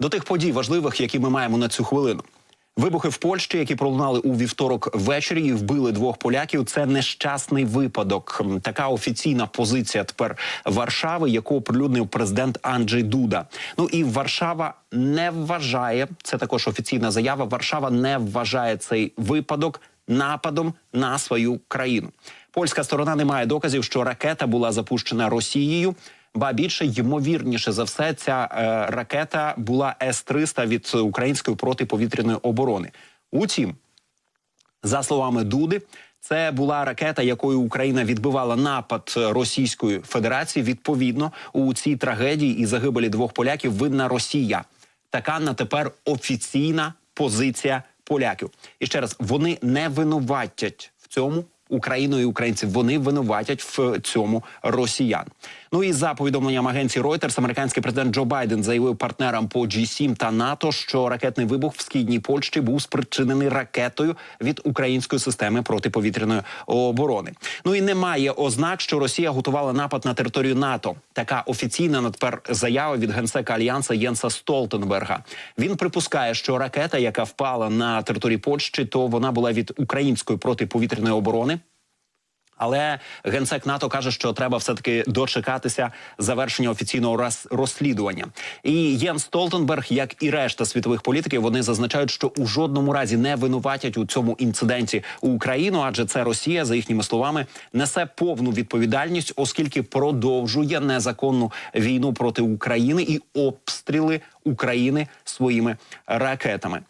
До тих подій важливих, які ми маємо на цю хвилину. Вибухи в Польщі, які пролунали у вівторок ввечері і вбили двох поляків. Це нещасний випадок. Така офіційна позиція тепер Варшави, яку оприлюднив президент Анджей Дуда. Ну і Варшава не вважає це також офіційна заява. Варшава не вважає цей випадок нападом на свою країну. Польська сторона не має доказів, що ракета була запущена Росією. Ба більше ймовірніше за все, ця е, ракета була С-300 від української протиповітряної оборони. Утім, за словами Дуди, це була ракета, якою Україна відбивала напад Російської Федерації. Відповідно, у цій трагедії і загибелі двох поляків винна Росія. Така на тепер офіційна позиція поляків. І ще раз вони не винуватять в цьому. Україну і українців вони винуватять в цьому росіян. Ну і за повідомленням агенції Reuters, американський президент Джо Байден заявив партнерам по G7 та НАТО, що ракетний вибух в східній Польщі був спричинений ракетою від української системи протиповітряної оборони. Ну і немає ознак, що Росія готувала напад на територію НАТО. Така офіційна надпер заява від генсека альянса Єнса Столтенберга. Він припускає, що ракета, яка впала на території Польщі, то вона була від української протиповітряної оборони. Але генсек НАТО каже, що треба все таки дочекатися завершення офіційного роз- розслідування. І Єн Столтенберг, як і решта світових політиків, вони зазначають, що у жодному разі не винуватять у цьому інциденті Україну, адже це Росія, за їхніми словами, несе повну відповідальність, оскільки продовжує незаконну війну проти України і обстріли України своїми ракетами.